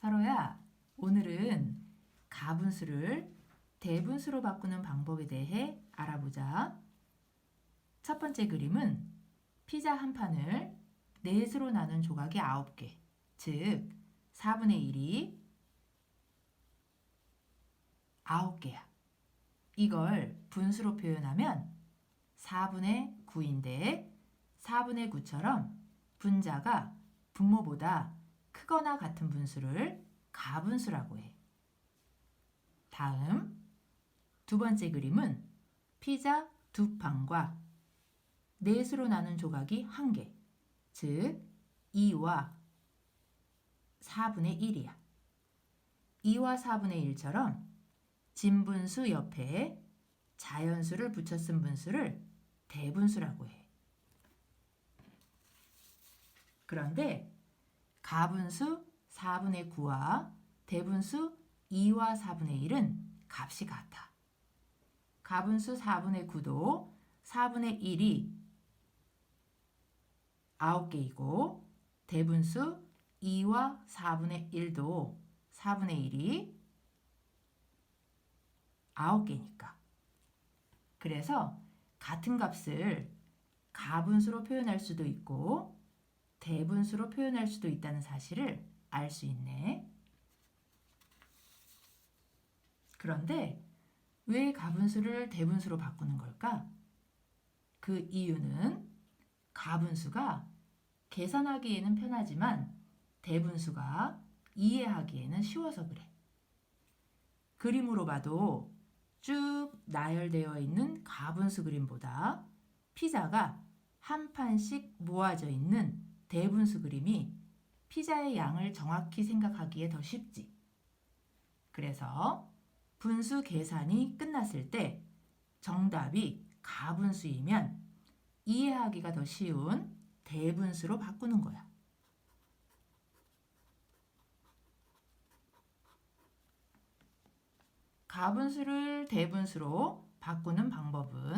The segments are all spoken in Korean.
서로야, 오늘은 가분수를 대분수로 바꾸는 방법에 대해 알아보자. 첫 번째 그림은 피자 한 판을 넷으로 나눈 조각이 9개, 즉 4분의 1이 9개야. 이걸 분수로 표현하면 4분의 9인데 4분의 9처럼 분자가 분모보다 크거나 같은 분수를 가분수라고 해. 다음 두 번째 그림은 피자 두 판과 넷으로 나눈 조각이 한 개, 즉 2와 4분의 1이야. 2와 4분의 1처럼 진분수 옆에 자연수를 붙여 쓴 분수를 대분수라고 해. 그런데 가분수 4분의 9와 대분수 2와 4분의 1은 값이 같아. 가분수 4분의 9도 4분의 1이 9개이고 대분수 2와 4분의 1도 4분의 1이 9개니까. 그래서 같은 값을 가분수로 표현할 수도 있고 대분수로 표현할 수도 있다는 사실을 알 수 있네. 그런데 왜 가분수를 대분수로 바꾸는 걸까? 그 이유는 가분수가 계산하기에는 편하지만 대분수가 이해하기에는 쉬워서 그래. 그림으로 봐도 쭉 나열되어 있는 가분수 그림보다 피자가 한 판씩 모아져 있는 대분수 그림이 피자의 양을 정확히 생각하기에 더 쉽지. 그래서 분수 계산이 끝났을 때 정답이 가분수이면 이해하기가 더 쉬운 대분수로 바꾸는 거야. 가분수를 대분수로 바꾸는 방법은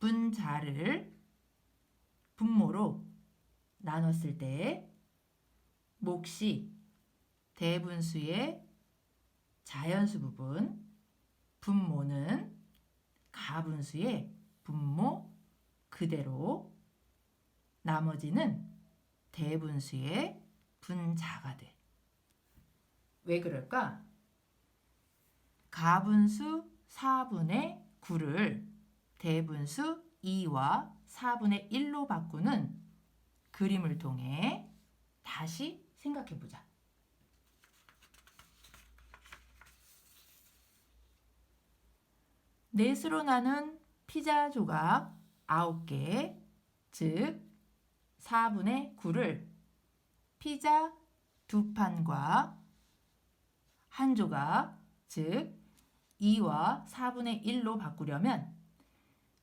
분자를 분모로 나눴을 때 몫이 대분수의 자연수 부분, 분모는 가분수의 분모 그대로 나머지는 대분수의 분자가 돼. 왜 그럴까? 가분수 4분의 9를 대분수 2와 4분의 1로 바꾸는 그림을 통해 다시 생각해 보자. 넷으로 나눈 피자 조각 9개, 즉 4분의 9를 피자 두 판과 한 조각, 즉 2와 4분의 1로 바꾸려면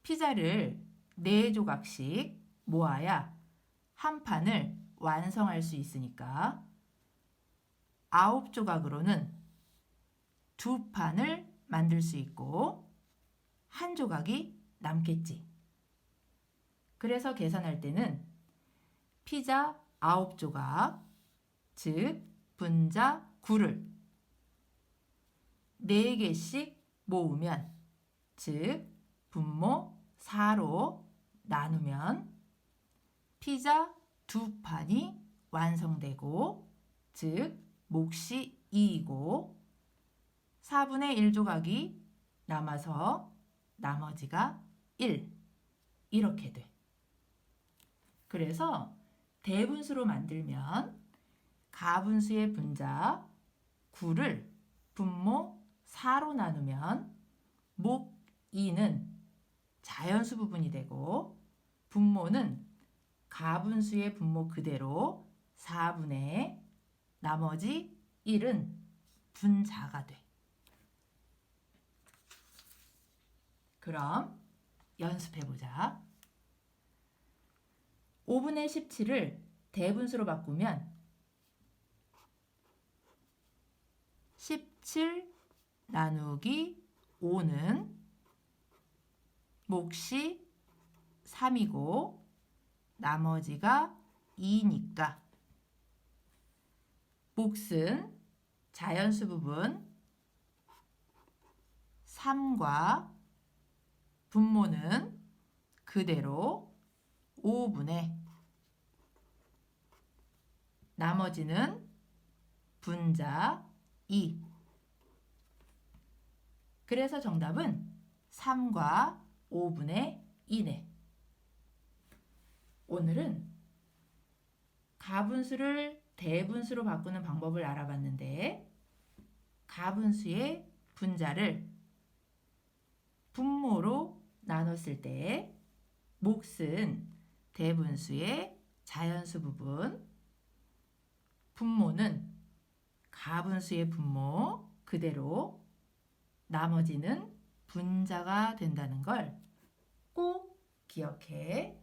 피자를 4조각씩 모아야 한 판을 완성할 수 있으니까 9조각으로는 두 판을 만들 수 있고 한 조각이 남겠지. 그래서 계산할 때는 피자 9조각, 즉 분자 9를 4개씩 모으면 즉 분모 4로 나누면 피자 두 판이 완성되고 즉 몫이 2이고 4분의 1 조각이 남아서 나머지가 1 이렇게 돼. 그래서 대분수로 만들면 가분수의 분자 9를 분모 4로 나누면 목 2는 자연수 부분이 되고 분모는 가분수의 분모 그대로 4분의 나머지 1은 분자가 돼. 그럼 연습해 보자. 5분의 17을 대분수로 바꾸면 17 나누기 5는 몫이 3이고 나머지가 2니까. 몫은 자연수 부분 3과 분모는 그대로 5분의 나머지는 분자 2 그래서 정답은 3과 5분의 2네. 오늘은 가분수를 대분수로 바꾸는 방법을 알아봤는데 가분수의 분자를 분모로 나눴을 때 몫은 대분수의 자연수 부분 분모는 가분수의 분모 그대로 나머지는 분자가 된다는 걸 꼭 기억해